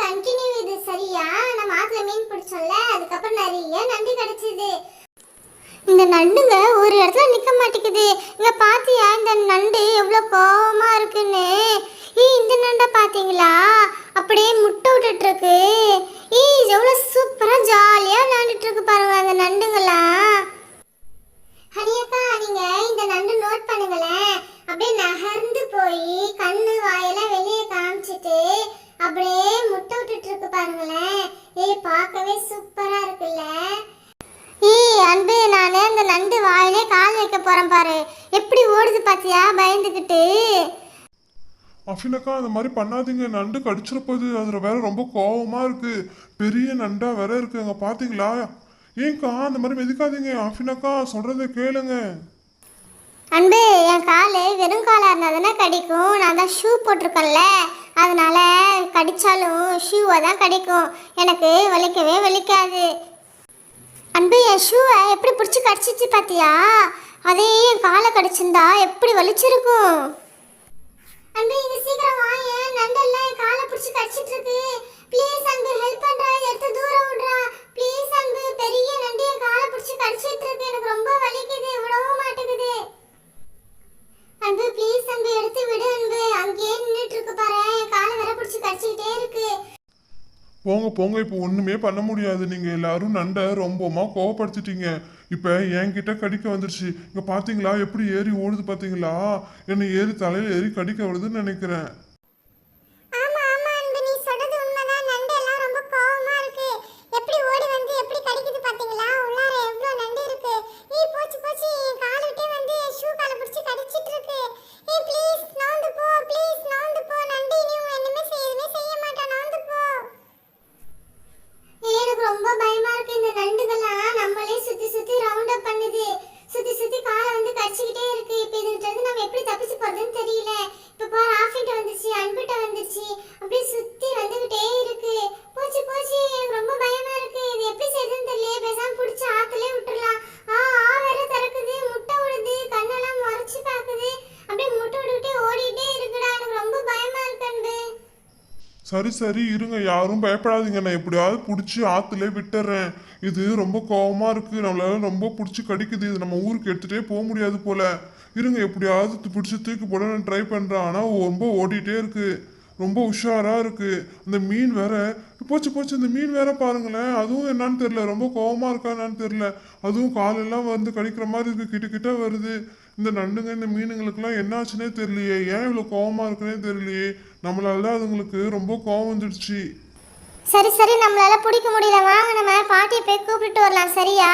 Continue இது சரியா? நம்ம ஆத்துல மீன் பிடிச்சோம்ல அதுக்கப்புறம் நிறைய நண்டு கிடைச்சது. இந்த நண்டுங்க ஒரு இடத்துல நிக்க மாட்டேங்குது. இங்க பாத்தியா இந்த நண்டு எவ்வளவு கோவமா இருக்குன்னு? ஏய் இந்த நண்டை பாத்தீங்களா? அப்படியே முட்டை விட்டுட்டு இருக்கு ஈ எவ்வளவு சூப்பரா ஜாலியா விளையாண்டுட்டு இருக்கு பாருங்க அந்த நண்டுங்களாம் ஹனியக்கா நீங்க இந்த நண்டு நோட் பண்ணுங்களேன் அப்படியே நகர்ந்து போய் கண்ணு வாயெல்லாம் வெளியே காமிச்சிட்டு அப்படியே முட்டை விட்டுட்டு இருக்கு பாருங்களேன் ஏய் பார்க்கவே சூப்பரா இருக்குல்ல? ஏய் அன்பு நான் இந்த நண்டு வாயிலே கால் வைக்க போறேன் பாரு. எப்படி ஓடுது பாத்தியா? பயந்துக்கிட்டு அஃபினக்கா அந்த மாதிரி பண்ணாதீங்க. நண்டு கடிச்சிட போகுது அதில் வேற ரொம்ப கோவமா இருக்கு. பெரிய நண்டா வேற இருக்கு. அங்க பாத்தீங்களா? ஏன்க்கா அந்த மாதிரி மிதிக்காதீங்க. அஃபினக்கா சொல்றதை கேளுங்க. அன்பு என் கால் வெறும் காலாக இருந்தால் தானே கடிக்கும். நான் தான் ஷூ போட்டிருக்கேன்ல. அதனால கடித்தாலும் ஷூவை தான் கடிக்கும். எனக்கு வலிக்கவே வலிக்காது. அன்பு என் ஷூவை எப்படி பிடிச்சி கடிச்சிச்சு பார்த்தியா அதே என் காலை கடிச்சிருந்தா எப்படி வலிச்சிருக்கும்? அன்பு இது சீக்கிரம் வா ஏன் நண்டெல்லாம் என் காலை பிடிச்சி கடிச்சிட்டு இருக்கு ப்ளீஸ் அன்பு ஹெல்ப் பண்றா இதை எடுத்து தூரம் விடுறா ப்ளீஸ் அன்பு பெரிய நண்டு என் காலை பிடிச்சி கடிச்சிட்டு இருக்கு எனக்கு ரொம்ப வலிக்குது விடவும் மாட்டேங்குது அன்பு ப்ளீஸ் அன்பு எடுத்து விடு அன்பு அங்கேயே நின்றுட்டு இருக்கு பாரு என் காலை வேற பிடிச்சி கடிச்சிக்கிட்டே இருக்கு போங்க போங்க இப்போ ஒன்றுமே பண்ண முடியாது. நீங்கள் எல்லாரும் நண்டை ரொம்பமா கோவப்படுத்திட்டீங்க. இப்போ என்கிட்ட கடிக்க வந்துருச்சு. இங்கே பார்த்தீங்களா எப்படி ஏறி ஓடுது பார்த்தீங்களா என்னை ஏறி தலையில் ஏறி கடிக்க வருதுன்னு நினைக்கிறேன் ஆமா ஆமா அன்பு நீ சொல்றது உண்மைதான் நண்டு எல்லாம் ரொம்ப கோவமா இருக்கு எப்படி ஓடி வந்து எப்படி கடிக்குது பாத்தீங்களா உள்ளார எவ்வளவு நண்டு இருக்கு ஏய் போச்சு போச்சு என் கால விட்டே வந்து ஷூ கால பிடிச்சி கடிச்சிட்டு இருக்கு ஏய் ப்ளீஸ் நவுந்து போ ப்ளீஸ் நவுந்து போ நண்டு இனி உன் என்னமே செய்யவே செய்ய மாட்டான் நவுந்து போ ஏய், எனக்கு ரொம்ப பயமா இருக்கு இந்த நண்டுகள்லாம் நம்மளே சுத்தி சுத்தி ரவுண்ட் அப் பண்ணுது சுத்தி சுத்தி காலை வந்து கடிச்சிக்கிட்டே இருக்கு இப்போ இதுகிட்ட இருந்து நம்ம எப்படி தப்பிச்சு போறதுன்னு தெரியல இப்போ பாரு ஆஃபிட்ட வந்துச்சு அன்பிட்ட வந்துச்சு அப்படியே சுத்தி வந்துகிட்டே இருக்கு போச்சு போச்சு எனக்கு ரொம்ப பயமா இருக்கு இது எப்படி செய்யுதுன்னு தெரியல பேசாம பிடிச்சி ஆத்துலயே விட்டுறலாம் ஆ ஆ வேற திறக்குது முட்டை விடுது கண்ணெல்லாம் முறைச்சு பாக்குது அப்படியே முட்டை விட்டுக்கிட்டே ஓடிட்டே இருக்குடா எனக்கு ரொம்ப பயமா இருக்கு அன்பு சரி சரி இருங்க யாரும் பயப்படாதீங்க. நான் எப்படியாவது பிடிச்சி ஆற்றுல விட்டுறேன். இது ரொம்ப கோபமாக இருக்குது நம்மளால ரொம்ப பிடிச்சி கடிக்குது. இது நம்ம ஊருக்கு எடுத்துகிட்டே போக முடியாது போல். இருங்க எப்படியாவது பிடிச்சி தூக்கி போட நான் ட்ரை பண்ணுறேன் ஆனால் ரொம்ப ஓடிட்டே இருக்குது ரொம்ப உஷாராக இருக்குது அந்த மீன் வேற போச்சு போச்சு இந்த மீன் வேற பாருங்களேன். அதுவும் என்னன்னு தெரில ரொம்ப கோபமாக இருக்கா என்னன்னு தெரில அதுவும் காலெல்லாம் வந்து கடிக்கிற மாதிரி இருக்குது கிட்ட கிட்ட வருது. இந்த நண்டுங்க இந்த மீனுங்களுக்குலாம் என்ன தெரியலையே. ஏன் இவ்வளோ கோவமாக இருக்குன்னே தெரியலையே. நம்மளால தான் அதுங்களுக்கு ரொம்ப கோவம் வந்துடுச்சு. சரி சரி நம்மளால பிடிக்க முடியல. வாங்க நம்ம பாட்டியை போய் கூப்பிட்டு வரலாம். சரியா?